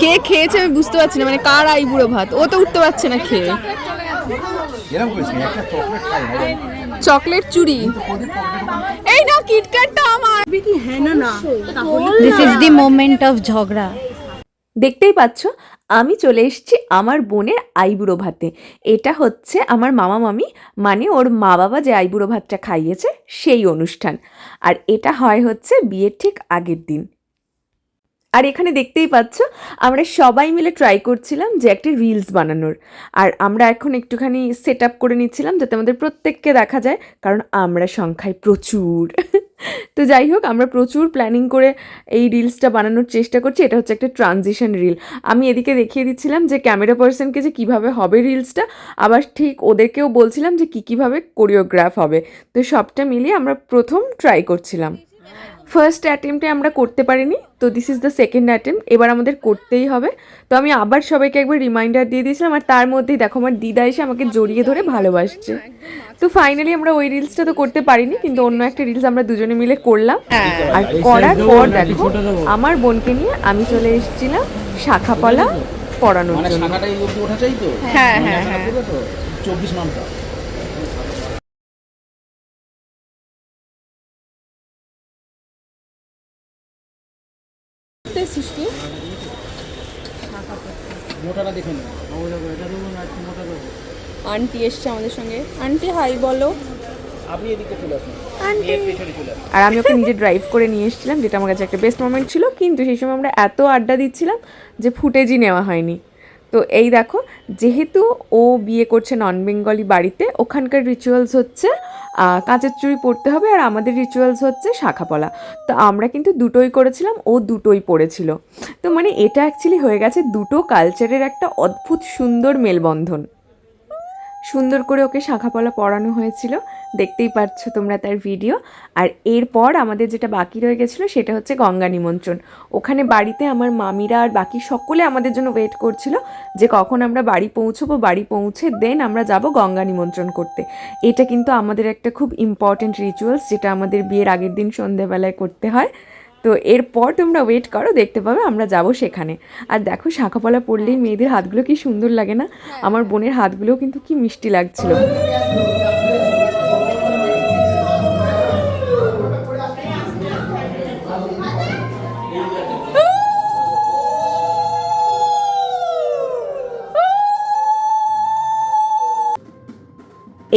কে খেয়েছে আমি বুঝতে পারছি না মানে কার আইবুড়ো ভাত? ও তো উঠতে পারছে না খেয়ে। চকলেট চুরি। এই না কিটক্যাটটা আমার। This is the moment of ঝগড়া। দেখতেই পাচ্ছ আমি চলে এসেছি আমার বোনের আইবুড়ো ভাতে। এটা হচ্ছে আমার মামা মামি মানে ওর মা বাবা যে আইবুড়ো ভাতটা খাইয়েছে সেই অনুষ্ঠান। আর এটা হয় হচ্ছে বিয়ের ঠিক আগের দিন। আর এখানে দেখতেই পাচ্ছ, আমরা সবাই মিলে ট্রাই করছিলাম যে একটি রিলস বানানোর। আর আমরা এখন একটুখানি সেট আপ করে নিচ্ছিলাম যাতে আমাদের প্রত্যেককে দেখা যায়, কারণ আমরা সংখ্যায় প্রচুর। তো যাই হোক, আমরা প্রচুর প্ল্যানিং করে এই রিলসটা বানানোর চেষ্টা করছি। এটা হচ্ছে একটা ট্রানজিশন রিল আমি এদিকে দেখিয়ে দিচ্ছিলাম যে ক্যামেরা পার্সনকে যে কীভাবে হবে রিলসটা আবার ঠিক ওদেরকেও বলছিলাম যে কী কীভাবে কোরিওগ্রাফ হবে। তো সবটা মিলিয়ে আমরা প্রথম ট্রাই করছিলাম। ফার্স্ট অ্যাটেম্পটে আমরা করতে পারিনি তো this is the second attempt এবার আমাদের করতেই হবে। তো আমি আবার সবাইকে একবার রিমাইন্ডার দিয়ে দিয়েছিলাম আর তার মধ্যেই দেখো আমার দিদা এসে আমাকে জড়িয়ে ধরে ভালোবাসছে। তো ফাইনালি আমরা ওই রিলসটা তো করতে পারিনি কিন্তু অন্য একটা রিলস আমরা দুজনে মিলে করলাম। আর করার পর দেখো আমার বোনকে নিয়ে আমি চলে এসেছিলাম শাখাপলা পড়ানোর মানে জন্য। হ্যাঁ হ্যাঁ হ্যাঁ। পুরো তো? মানটা মোটাটা দেখে আন্টি এসছে আমাদের সঙ্গে। আন্টি হাই বলো। আপনি এদিকে চলে আসুন। আর আমি ওকে নিজে ড্রাইভ করে নিয়ে এসেছিলাম যেটা আমার কাছে একটা বেস্ট মোমেন্ট ছিল কিন্তু সেই সময় আমরা এত আড্ডা দিচ্ছিলাম যে ফুটেজই নেওয়া হয়নি। তো এই দেখো যেহেতু ও বিয়ে করছে নন বেঙ্গলি বাড়িতে ওখানকার রিচুয়ালস হচ্ছে কাঁচের চুড়ি পরতে হবে আর আমাদের রিচুয়ালস হচ্ছে শাখা পলা। তো আমরা কিন্তু দুটোই করেছিলাম, ও দুটোই পড়েছিল তো মানে এটা অ্যাকচুয়ালি হয়ে গেছে দুটো কালচারের একটা অদ্ভুত সুন্দর মেলবন্ধন। সুন্দর করে ওকে শাখাপলা পড়ানো হয়েছিল। দেখতেই পাচ্ছ তোমরা তার ভিডিও আর এরপর আমাদের যেটা বাকি রয়ে গেছিল সেটা হচ্ছে গঙ্গা নিমন্ত্রণ। ওখানে বাড়িতে আমার মামিরা আর বাকি সকলে আমাদের জন্য ওয়েট করছিল যে কখন আমরা বাড়ি পৌঁছবো, বাড়ি পৌঁছে দেন আমরা যাব গঙ্গা নিমন্ত্রণ করতে। এটা কিন্তু আমাদের একটা খুব ইম্পর্ট্যান্ট রিচুয়ালস যেটা আমাদের বিয়ের আগের দিন সন্ধেবেলায় করতে হয়। তো এরপর তোমরা ওয়েট করো দেখতে পাবে আমরা যাব সেখানে। আর দেখো শাখাপলা পড়লেই মেয়েদের হাতগুলো কি সুন্দর লাগে না? আমার বোনের হাতগুলোও কিন্তু কি মিষ্টি লাগছিল।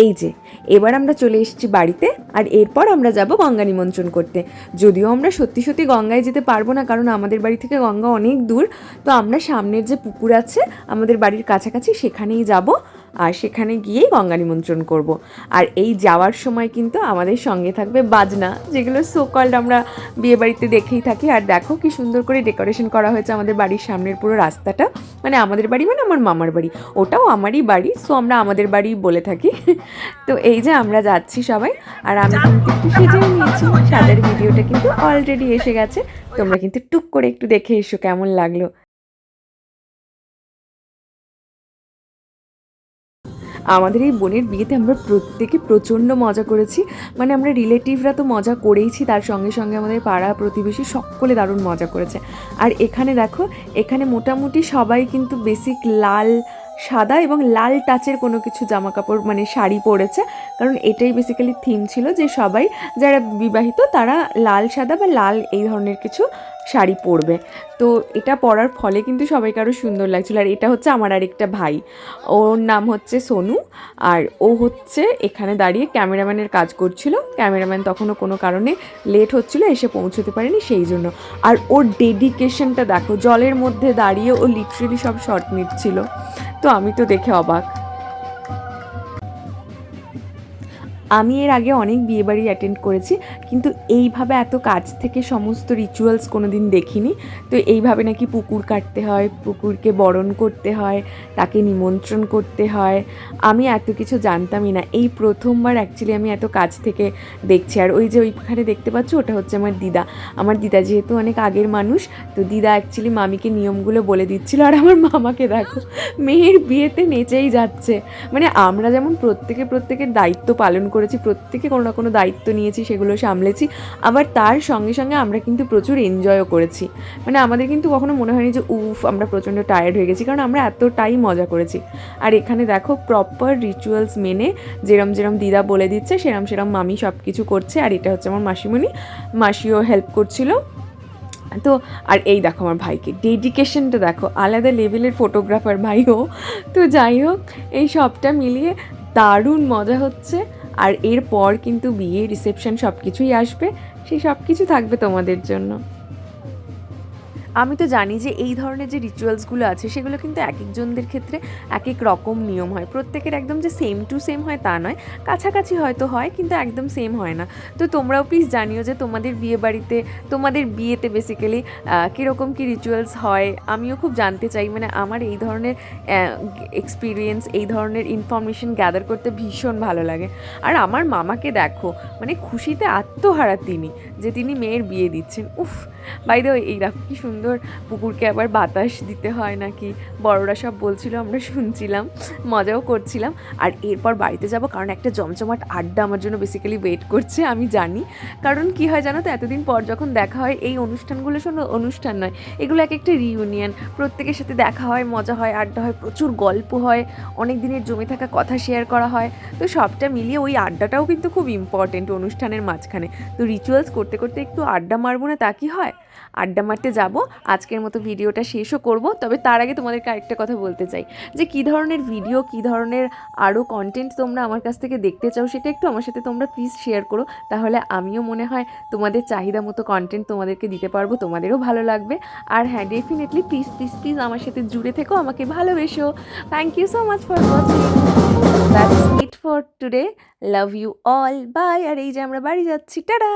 এই যে এবার আমরা চলে এসেছি বাড়িতে। আর এরপর আমরা যাব গঙ্গা নিমন্ত্রণ করতে। যদিও আমরা সত্যি সত্যি গঙ্গায় যেতে পারব না, কারণ আমাদের বাড়ি থেকে গঙ্গা অনেক দূর। তো আমরা সামনের যে পুকুর আছে, আমাদের বাড়ির কাছাকাছি সেখানেই যাব। আর সেখানে গিয়েই গঙ্গা নিমন্ত্রণ করব। আর এই যাওয়ার সময় কিন্তু আমাদের সঙ্গে থাকবে বাজনা, যেগুলো সোকল্ড আমরা বিয়ে বাড়িতে দেখেই থাকি। আর দেখো কি সুন্দর করে ডেকোরেশন করা হয়েছে আমাদের বাড়ির সামনের পুরো রাস্তাটা। মানে আমাদের বাড়ি মানে আমার মামার বাড়ি, ওটাও আমারই বাড়ি সো আমরা আমাদের বাড়ি বলে থাকি। তো এই যে আমরা যাচ্ছি সবাই, আর আমি কিন্তু একটু সেজেও নিয়েছি সাজার ভিডিওটা কিন্তু অলরেডি এসে গেছে। তোমরা কিন্তু টুক করে একটু দেখে এসো কেমন লাগল। আমাদের এই বোনের বিয়েতে আমরা প্রত্যেকে প্রচণ্ড মজা করেছি। মানে আমরা রিলেটিভরা তো মজা করেইছি, তার সঙ্গে সঙ্গে আমাদের পাড়া প্রতিবেশী সকলে দারুণ মজা করেছে। আর এখানে দেখো, এখানে মোটামুটি সবাই কিন্তু বেসিক লাল সাদা এবং লাল টাচের কোনো কিছু জামা কাপড় মানে শাড়ি পরেছে। কারণ এটাই বেসিক্যালি থিম ছিল যে সবাই যারা বিবাহিত তারা লাল সাদা বা লাল এই ধরনের কিছু শাড়ি পরবে। তো এটা পরার ফলে কিন্তু সবাইকে আরও সুন্দর লাগছিল। আর এটা হচ্ছে আমার আরেকটা ভাই। ওর নাম হচ্ছে সোনু। আর ও হচ্ছে এখানে দাঁড়িয়ে ক্যামেরাম্যানের কাজ করছিল। ক্যামেরাম্যান তখনও কোনো কারণে লেট হচ্ছিল, এসে পৌঁছতে পারেনি সেই জন্য। আর ওর ডেডিকেশনটা দেখো, জলের মধ্যে দাঁড়িয়ে ও লিটারেলি সব শর্ট নিচ্ছিল। তো আমি তো দেখে অবাক। আমি এর আগে অনেক বিয়েবাড়ি অ্যাটেন্ড করেছি, কিন্তু এইভাবে এত কাজ থেকে সমস্ত রিচুয়ালস কোনো দিন দেখিনি। তো এইভাবে নাকি পুকুর কাটতে হয়, পুকুরকে বরণ করতে হয়, তাকে নিমন্ত্রণ করতে হয়। আমি এত কিছু জানতামই না। এই প্রথমবার অ্যাকচুয়ালি আমি এত কাজ থেকে দেখছি। আর ওই যে ওইখানে দেখতে পাচ্ছ, ওটা হচ্ছে আমার দিদা। আমার দিদা যেহেতু অনেক আগের মানুষ, তো দিদা অ্যাকচুয়ালি মামিকে নিয়মগুলো বলে দিচ্ছিল। আর আমার মামাকে দেখো, মেয়ের বিয়েতে নেচেই যাচ্ছে। মানে আমরা যেমন প্রত্যেকে প্রত্যেকের দায়িত্ব পালন করে করেছি, প্রত্যেকে কোনো না কোনো দায়িত্ব নিয়েছি, সেগুলো সামলেছি। আবার তার সঙ্গে সঙ্গে আমরা কিন্তু প্রচুর এনজয়ও করেছি। মানে আমাদের কিন্তু কখনো মনে হয়নি যে, উফ, আমরা প্রচণ্ড টায়ার্ড হয়ে গেছি, কারণ আমরা এতটাই মজা করেছি। আর এখানে দেখো প্রপার রিচুয়ালস মেনে যেরম যেরম দিদা বলে দিচ্ছে, সেরম সেরম মামি সব কিছু করছে। আর এটা হচ্ছে আমার মাসিমণি। মাসিও হেল্প করছিল। তো, আর এই দেখো আমার ভাইকে। ডেডিকেশনটা দেখো, আলাদা লেভেলের ফটোগ্রাফার ভাইও। তো যাই হোক, এই সবটা মিলিয়ে দারুণ মজা হচ্ছে। আর এরপর কিন্তু বিয়ে রিসেপশন সব কিছুই আসবে সেই সব কিছু থাকবে তোমাদের জন্য। আমি তো জানি যে এই ধরনের যে রিচুয়ালসগুলো আছে, সেগুলো কিন্তু এক একজনদের ক্ষেত্রে এক এক রকম নিয়ম হয়। প্রত্যেকের একদম যে সেম টু সেম হয় তা নয়। কাছাকাছি হয়তো হয়, কিন্তু একদম সেম হয় না। তো তোমরাও প্লিজ জানিও যে তোমাদের বিয়ে বাড়িতে, তোমাদের বিয়েতে বেসিক্যালি কীরকম কী রিচুয়ালস হয়? আমিও খুব জানতে চাই। মানে আমার এই ধরনের এক্সপিরিয়েন্স এই ধরনের ইনফরমেশন গ্যাদার করতে ভীষণ ভালো লাগে। আর আমার মামাকে দেখো মানে খুশিতে আত্মহারা তিনি, যে তিনি মেয়ের বিয়ে দিচ্ছেন। উফ বাইদে এই দেখো কি সুন্দর পুকুরকে আবার বাতাস দিতে হয় নাকি? বড়রা সব বলছিল, আমরা শুনছিলাম, মজাও করছিলাম। আর এরপর বাড়িতে যাব কারণ একটা জমজমাট আড্ডা আমার জন্য বেসিক্যালি ওয়েট করছে, আমি জানি। কারণ কি হয় জানো তো, এতদিন পর যখন দেখা হয়, এই অনুষ্ঠানগুলো শোনো, অনুষ্ঠান নয়, এগুলো এক একটা রিউনিয়ন প্রত্যেকের সাথে দেখা হয়, মজা হয়, আড্ডা হয়, প্রচুর গল্প হয়, অনেক দিনের জমে থাকা কথা শেয়ার করা হয়। তো সবটা মিলিয়ে ওই আড্ডাটাও কিন্তু খুব ইম্পর্টেন্ট অনুষ্ঠানের মাঝখানে। তো রিচুয়ালস করতে করতে একটু আড্ডা মারবো না তা কি হয়? আড্ডা মারতে যাব আজকের মতো ভিডিওটা শেষও করব, তবে তার আগে তোমাদেরকে আরেকটা কথা বলতে চাই, যে কী ধরনের ভিডিও, কী ধরনের আরও কন্টেন্ট তোমরা আমার কাছ থেকে দেখতে চাও সেটা একটু আমার সাথে তোমরা প্লিজ শেয়ার করো, তাহলে আমিও মনে হয় তোমাদের চাহিদা মতো কন্টেন্ট তোমাদেরকে দিতে পারব, তোমাদেরও ভালো লাগবে। আর হ্যাঁ ডেফিনেটলি প্লিজ প্লিজ প্লিজ আমার সাথে জুড়ে থেকো, আমাকে ভালোবেসো। Thank you so much for watching it for today love you all bye আর এই যে আমরা বাড়ি যাচ্ছি। টাটা